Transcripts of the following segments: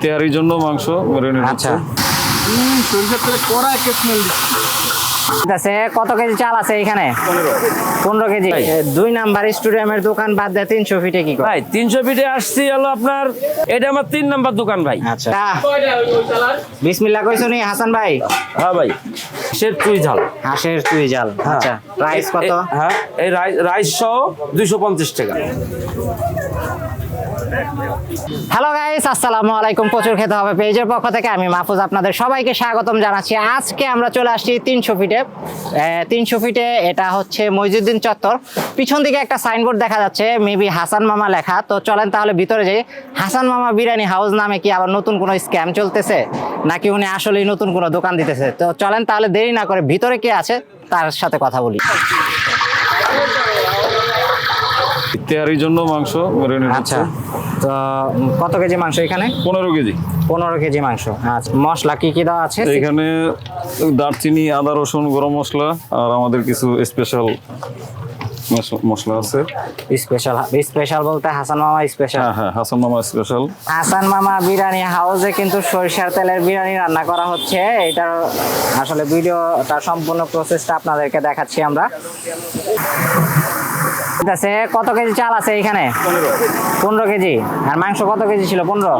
তেহারির জন্য মাংস ম্যারিনেট আচ্ছা। ঠিক আছে কত কেজি চাল আছে এখানে? পনেরো। কেজি। দুই নাম্বার স্টুডিয়ামের দোকান বাদ দিয়ে তিনশো ফিটে কি ভাই তিনশো ফিটে আসছি হলো আপনার এটা আমার তিন নাম্বার দোকান ভাই। আচ্ছা। বিসমিল্লা কইছো নি হাসান ভাই? হ্যাঁ ভাই সে তুই ঝাল। হাঁসের তুই জাল আচ্ছা প্রাইস কত? হ্যাঁ এই রাই- রাইস সহ দুইশো পঞ্চাশ টাকা। হ্যালো গাইস আসসালামু আলাইকুম। প্রচুর খেতে হবে পেজের পক্ষ থেকে। আমি মাহফুজ আপনাদের সবাইকে স্বাগতম জানাচ্ছি। আজকে আমরা চলে আসছি তিনশো ফিটে। তিনশো ফিটে এটা হচ্ছে মইজুদ্দিন চত্বর। পিছন দিকে একটা সাইনবোর্ড দেখা যাচ্ছে মেবি হাসান মামা লেখা। তো চলেন তাহলে ভিতরে যাই। হাসান মামা বিরিয়ানি হাউস নামে কি আবার নতুন কোনো স্ক্যাম চলতেছে? নাকি উনি আসলেই নতুন কোনো দোকান দিতেছে? তো চলেন তাহলে দেরি না করে ভিতরে কে আছে তার সাথে কথা বলি। তেহারির জন্য মাংস আচ্ছা। তো কত কেজি মাংস এখানে? পনেরো কেজি। পনেরো কেজি মাংস। আচ্ছা মশলা কি কি দেওয়া আছে? এখানে দারচিনি আদা রসুন গরম মশলা আর আমাদের কিছু স্পেশাল মশলা আছে। স্পেশাল স্পেশাল বলতে হাসান মামা স্পেশাল হ্যাঁ হ্যাঁ হাসান মামা স্পেশাল হাসান মামা বিরিয়ানি হাউসে কিন্তু সরিষার তেলের বিরিয়ানি রান্না করা হচ্ছে। এটার আসলে ভিডিওটা সম্পূর্ণ প্রসেসটা আপনাদেরকে দেখাচ্ছি আমরা। আছে কত কেজি চাল আছে এখানে? পনেরো। কেজি। আর মাংস কত কেজি ছিল? পনেরো?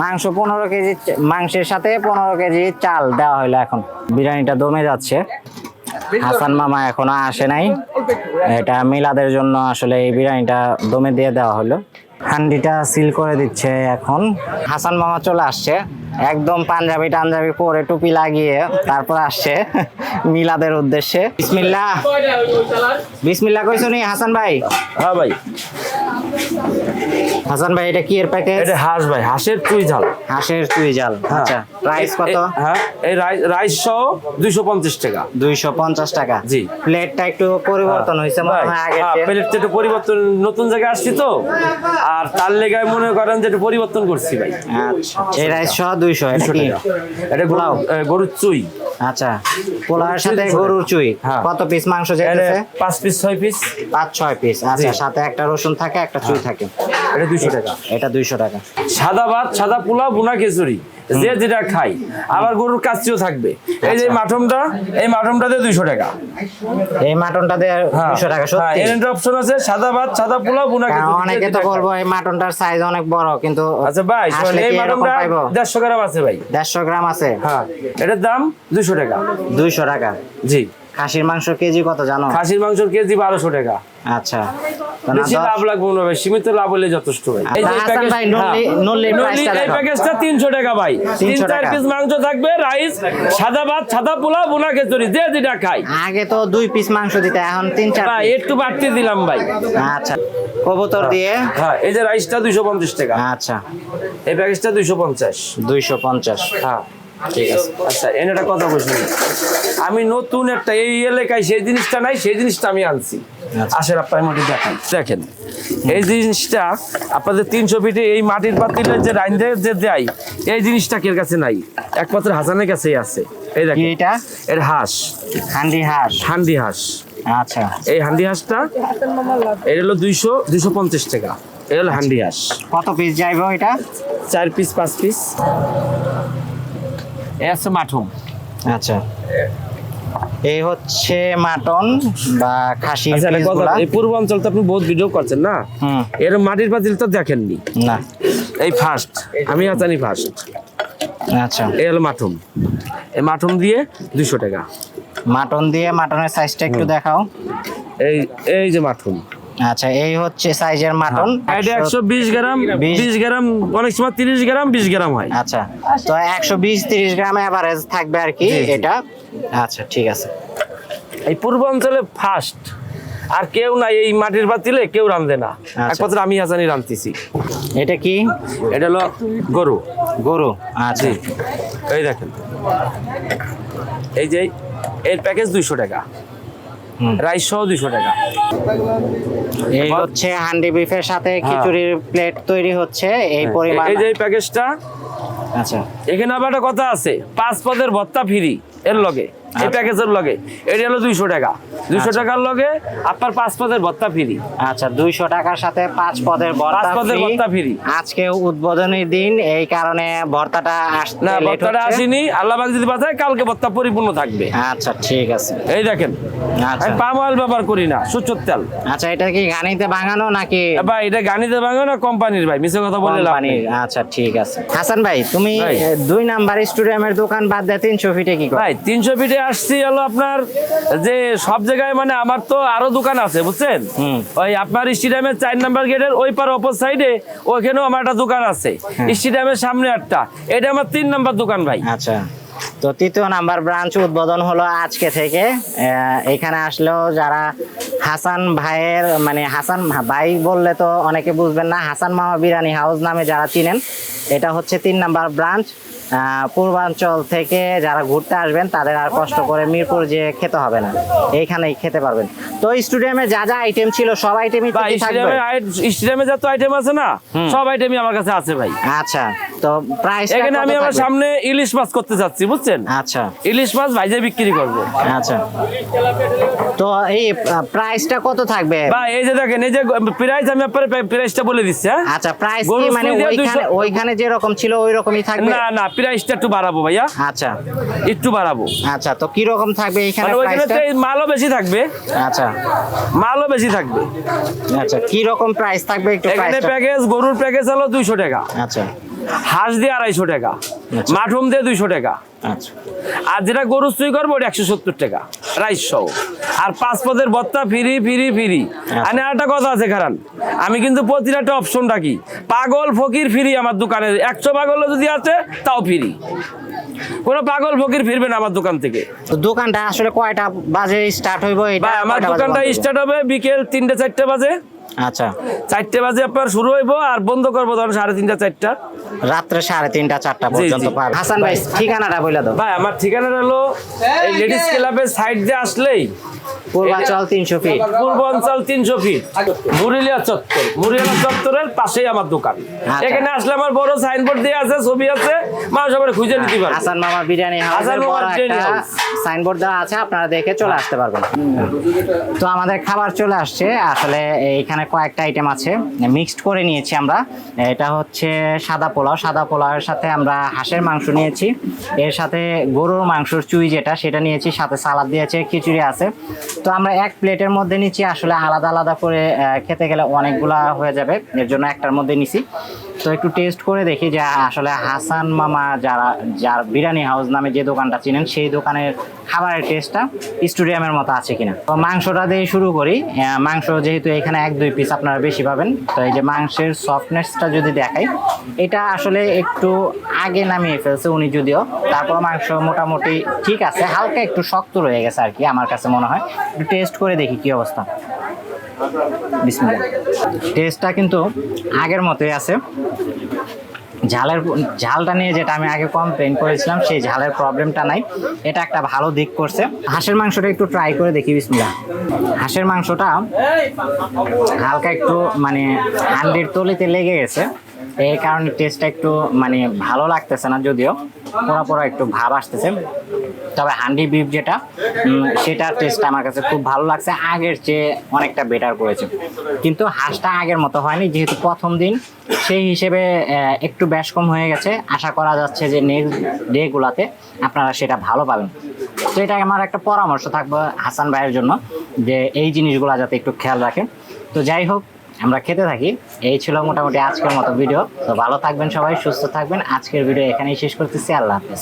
মাংস পনেরো কেজি মাংসের সাথে পনেরো কেজি চাল দেওয়া হলো এখন। বিরিয়ানিটা দমে যাচ্ছে। হাসান মামা এখনও আসে নাই। এটা মিলাদের জন্য আসলে এই বিরিয়ানিটা দমে দিয়ে দেওয়া হলো। হান্ডিটা সিল করে দিচ্ছে এখন। হাসান মামা চলে আসছে। একদম পাঞ্জাবি টাঞ্জাবি পরে টুপি লাগিয়ে তারপর আসছে মিলাদের উদ্দেশ্যে। বিসমিল্লা বিসমিল্লা কইছো নি হাসান ভাই? হ্যাঁ ভাই। হাসান ভাই এটা কি এর প্যাকেজ এটা হাঁস ভাই হাঁসের তুই ঝাল। হাঁসের তুই জাল আচ্ছা। প্রাইস কত? হ্যাঁ এই রাইস সহ দুইশো পঞ্চাশ টাকা। দুইশো পঞ্চাশ টাকা। জি। প্লেটটা একটু পরিবর্তন হয়েছে মনে হয় আগের চেয়ে। প্লেটটা একটু পরিবর্তন নতুন জায়গায় আসছি তো। আর তার লেগায় মনে করেন যে একটু পরিবর্তন করছি ভাই। আচ্ছা এই রাইস সহ দুইশো এটা কি? এটা পোলাও? গরু- গরুর চুই। আচ্ছা পোলার সাথে গরুর চুই। হ্যাঁ। কত পিস মাংস যেতেছে? পাঁচ পিস ছয় পিস পাঁচ ছয় পিস আচ্ছা সাথে একটা রসুন থাকে একটা চুই থাকে। এটা দুইশো টাকা। এটা দুইশো টাকা। সাদা ভাত সাদা পোলাও বুনা খিচুড়ি। যে যেটা খাই আবার গরুর কাচ্চিও থাকবে। এই যে আচ্ছা। মাঠমটা এই মাঠমটাতে দুইশো টাকা। এই মাটনটা দিয়ে দুইশো টাকা সত্যি? এর অপশন আছে সাদা ভাত সাদা পোলাও বুনা অনেকে তো বলব এই মাটনটার সাইজ অনেক বড় কিন্তু আচ্ছা ভাই এই মাটনটা দেড়শো গ্রাম আছে ভাই। দেড়শো গ্রাম আছে। হ্যাঁ এটার দাম দুইশো টাকা। দুইশো টাকা। জি। খাসির মাংস কেজি কত জানো? খাসির মাংসের কেজি বারোশো টাকা। আচ্ছা। বেশি লাভ লাগবে না ভাই সীমিত লাভ হলে যথেষ্ট ভাই এই হ্যাঁ। এই। প্যাকেজটা তিনশো টাকা ভাই। তিন চার পিস মাংস থাকবে রাইস সাদা ভাত সাদা পোলাও বোনা খিচুড়ি যে যেটা খাই। আগে তো দুই পিস মাংস দিতে এখন তিন চার ভাই একটু বাড়তি দিলাম ভাই। আচ্ছা কবুতর দিয়ে? হ্যাঁ এই যে রাইসটা দুইশো পঞ্চাশ টাকা। আচ্ছা। এই প্যাকেজটা দুইশো পঞ্চাশ। দুইশো পঞ্চাশ। হ্যাঁ। ঠিক আছে। আচ্ছা এনেটা কথা বলছি আমি নতুন একটা এই এলাকায় সেই জিনিসটা নাই সেই জিনিসটা আমি আনছি। আচ্ছা। আসেন আপনার মধ্যে দেখান। দেখেন এই জিনিসটা আপনাদের তিনশো ফিটে এই মাটির পাতিলের যে রাইন্দে যে দেয় এই জিনিসটা কের কাছে নাই? একমাত্র হাসানের কাছেই আছে। এই দেখেন। এটা? এর হাঁস। হান্ডি হাঁস। হান্ডি হাঁস। আচ্ছা। এই হান্ডি হাঁসটা এর হলো দুইশো দুইশো পঞ্চাশ টাকা। এই হলো হান্ডি হাঁস। কত পিস যাইবো এটা? চার পিস পাঁচ পিস এ আছে মাঠুম। আচ্ছা। এই হচ্ছে মাটন বা খাসির আচ্ছা এই পূর্ব অঞ্চল তো আপনি বহুত ভিডিও করছেন না? এর মাটির পাতিল তো দেখেননি। না। এই ফার্স্ট আমি আচানি ফার্স্ট আচ্ছা। এই হলো মাঠুম এই মাঠুম দিয়ে দুশো টাকা। মাটন দিয়ে মাটনের সাইজটা একটু দেখাও। এই এই যে মাঠুম আচ্ছা এই হচ্ছে সাইজের মাটন এটা একশো বিশ গ্রাম বিশ- বিশ গ্রাম অনেক সময় তিরিশ গ্রাম বিশ গ্রাম হয়। আচ্ছা তো একশো বিশ তিরিশ গ্রাম অ্যাভারেজ থাকবে আর কি। এটা। আচ্ছা ঠিক আছে। এই পূর্ব অঞ্চলে ফার্স্ট আর কেউ নাই এই মাটির পাতিলে কেউ রান্ধে না। আচ্ছা। একমাত্র আমি হাসানি রান্ধতেছি এটা কি? এটা হলো গরু। গরু আচ্ছা। এই দেখেন। এই যে এর প্যাকেজ দুইশো টাকা। রাইস সহ দুইশো টাকা। এই হচ্ছে হান্ডি বিফের সাথে খিচুড়ির প্লেট তৈরি হচ্ছে এই পরিমাণ। হ্যাঁ। এই যে প্যাকেজটা আচ্ছা। এখানে আবার একটা কথা আছে পাঁচ পদের ভত্তা ফ্রি এর লগে। এই প্যাকেজের লগে এটা হলো দুইশো টাকা। দুইশো টাকার লগে আপনার পাঁচ পদের ভত্তা ফ্রি আচ্ছা দুইশো টাকার সাথে পাঁচ পদের পাঁচ পদের। ভর্তা free। আজকে উদ্বোধনী দিন এই কারণে ভর্তাটা আসতে না হচ্ছে। আসেনি। আল্লাহ পাক যদি বাঁচায় কালকে ভত্তা পরিপূর্ণ থাকবে। আচ্ছা ঠিক আছে। এই দেখেন আচ্ছা। আমি পাম অয়েল ব্যবহার করি না তেল। আচ্ছা এটা কি গানিতে ভাঙানো নাকি? ভাই এটা গানিতে ভাঙো না কোম্পানির ভাই? মিছে কথা বলে লাভ নেই। আচ্ছা ঠিক আছে। হাসান ভাই তুমি দুই নাম্বার স্টুডিয়ামের দোকান বাদ দিয়ে তিনশো ফিটে কি ভাই তিনশো ফিটে আসছি হলো আপনার যে সব জায়গায় মানে আমার তো আরও দোকান আছে বুঝছেন। ওই আপনার স্টেডিয়ামের চার নাম্বার গেটের ওই পার অপর সাইডে ওইখানেও আমার একটা দোকান আছে। স্টেডিয়ামের সামনে একটা। এটা আমার তিন নাম্বার দোকান ভাই। আচ্ছা। তো তৃতীয় নাম্বার ব্রাঞ্চ উদ্বোধন হলো আজকে থেকে। এখানে আসলেও যারা হাসান ভাইয়ের মানে হাসান ভাই বললে তো অনেকে বুঝবেন না হাসান মামা বিরিয়ানি হাউস নামে যারা চিনেন এটা হচ্ছে তিন নাম্বার ব্রাঞ্চ। পূর্বাঞ্চল থেকে যারা ঘুরতে আসবেন তাদের আর কষ্ট করে মিরপুর যে খেতে হবে না। এইখানেই খেতে পারবেন। তো স্টুডিয়ামে যা যা আইটেম ছিল সব আইটেমই থাকবে? স্টেডিয়ামে যত আইটেম আছে না সব আইটেমই আমার কাছে আছে ভাই। আচ্ছা। তো প্রাইস এখানে আমি আমার সামনে ইলিশ মাছ করতে চাচ্ছি বুঝছেন? আচ্ছা। ইলিশ মাছ ভাইজে বিক্রি করব। আচ্ছা। তো এই প্রাইসটা কত থাকবে? ভাই এই যে দেখেন এই যে প্রাইস আমি আপনার প্রাইসটা বলে দিচ্ছি হ্যাঁ? আচ্ছা প্রাইস কি মানে ওইখানে ওইখানে যে রকম ছিল ওই রকমই থাকবে? না না প্রাইসটা একটু বাড়াবো ভাইয়া। আচ্ছা। একটু বাড়াবো। আচ্ছা তো কি রকম থাকবে এখানে মানে প্রাইসটা মালও বেশি থাকবে। আচ্ছা। মালও বেশি থাকবে। আচ্ছা কি রকম প্রাইস থাকবে একটু এখানে প্যাকেজ গরুর প্যাকেজ হলো দুইশো টাকা। আচ্ছা। হাঁস দিয়ে আড়াইশো টাকা আচ্ছা। মাঠুম দিয়ে দুইশো টাকা। আচ্ছা। আর যেটা গরু চুই করব ওটা একশো সত্তর টাকা রাইস সহ। আর পাঁচ পদের ভত্তা ফিরি ফিরি ফিরি। আর একটা কথা আছে কারণ আমি কিন্তু প্রতিটা একটা অপশন রাখি। পাগল ফকির ফিরি আমার দোকানে একশো পাগল যদি আছে তাও ফিরি। কোনো পাগল ফকির ফিরবে না আমার দোকান থেকে। তো দোকানটা আসলে কয়টা বাজে স্টার্ট হইব? আমার দোকানটা স্টার্ট হবে বিকেল তিনটে চারটে বাজে। আচ্ছা। চারটে বাজে আপনার শুরু হইব আর বন্ধ করব ধরেন সাড়ে তিনটা চারটা। রাত্রে সাড়ে তিনটা চারটা পর্যন্ত জি। হাসান ভাই ঠিকানাটা বলে দাও। ভাই আমার ঠিকানাটা হলো এই লেডিস ক্লাবের সাইড দিয়ে আসলেই পূর্বাচল তিনশো ফিট পূর্বাঞ্চল তিনশো ফিট মুরিলিয়া চত্বর। মুরিলিয়া চত্বরের পাশেই আমার দোকান। আচ্ছা। এখানে আসলে আমার বড় সাইনবোর্ড দিয়ে আছে ছবি আছে। মানুষ আবার খুঁজে নিতে পারবে। হাসান মামা বিরিয়ানি হাসান মামা। সাইনবোর্ড দেওয়া আছে আপনারা দেখে চলে আসতে পারবেন। তো আমাদের খাবার চলে আসছে। আসলে এখানে কয়েকটা আইটেম আছে। মিক্সড করে নিয়েছি আমরা। এটা হচ্ছে সাদা পোলাও। সাদা পোলাওয়ের সাথে আমরা হাঁসের মাংস নিয়েছি। এর সাথে গরুর মাংসর চুই যেটা সেটা নিয়েছি। সাথে সালাদ দিয়েছে খিচুড়ি আছে। তো আমরা এক প্লেটের মধ্যে নিচ্ছি। আসলে আলাদা আলাদা করে খেতে গেলে অনেকগুলা হয়ে যাবে। এর জন্য একটার মধ্যে নিছি। তো একটু টেস্ট করে দেখি যে আসলে হাসান মামা যারা, যার বিরিয়ানি হাউস নামে যে দোকানটা চিনেন, সেই দোকানের খাবারের টেস্টটা স্টুডিয়ামের মতো আছে কিনা। তো মাংসটা দিয়ে শুরু করি। মাংস যেহেতু এখানে এক দুই পিস আপনারা বেশি পাবেন, তো এই যে মাংসের সফটনেসটা যদি দেখাই, এটা আসলে একটু আগে নামিয়ে ফেলছে উনি যদিও, তারপর মাংস মোটামুটি ঠিক আছে, হালকা একটু শক্ত রয়ে গেছে আর কি, আমার কাছে মনে হয়। একটু টেস্ট করে দেখি কি অবস্থা। টেস্টটা কিন্তু আগের মতোই আছে। ঝালের ঝালটা নিয়ে যেটা আমি আগে কমপ্লেন করেছিলাম, সেই ঝালের প্রবলেমটা নাই। এটা একটা ভালো দিক করছে। হাঁসের মাংসটা একটু ট্রাই করে দেখি বিসমিলা হাঁসের মাংসটা হালকা একটু মানে হান্ডির তলিতে লেগে গেছে। এই কারণে টেস্টটা একটু মানে ভালো লাগতেছে না যদিও, পোড়া পোড়া একটু ভাব আসতেছে। তবে হান্ডি বিফ যেটা সেটার টেস্ট আমার কাছে খুব ভালো লাগছে, আগের চেয়ে অনেকটা বেটার করেছে। কিন্তু হাঁসটা আগের মতো হয়নি, যেহেতু প্রথম দিন, সেই হিসেবে একটু ব্যাস কম হয়ে গেছে। আশা করা যাচ্ছে যে নেক্সট ডেগুলাতে আপনারা সেটা ভালো পাবেন। তো এটা আমার একটা পরামর্শ থাকবে হাসান ভাইয়ের জন্য, যে এই জিনিসগুলো যাতে একটু খেয়াল রাখেন। তো যাই হোক আমরা খেতে থাকি। এই ছিল মোটামুটি আজকের মতো ভিডিও। তো ভালো থাকবেন সবাই, সুস্থ থাকবেন। আজকের ভিডিও এখানেই শেষ করতেছি। আল্লাহ হাফেজ।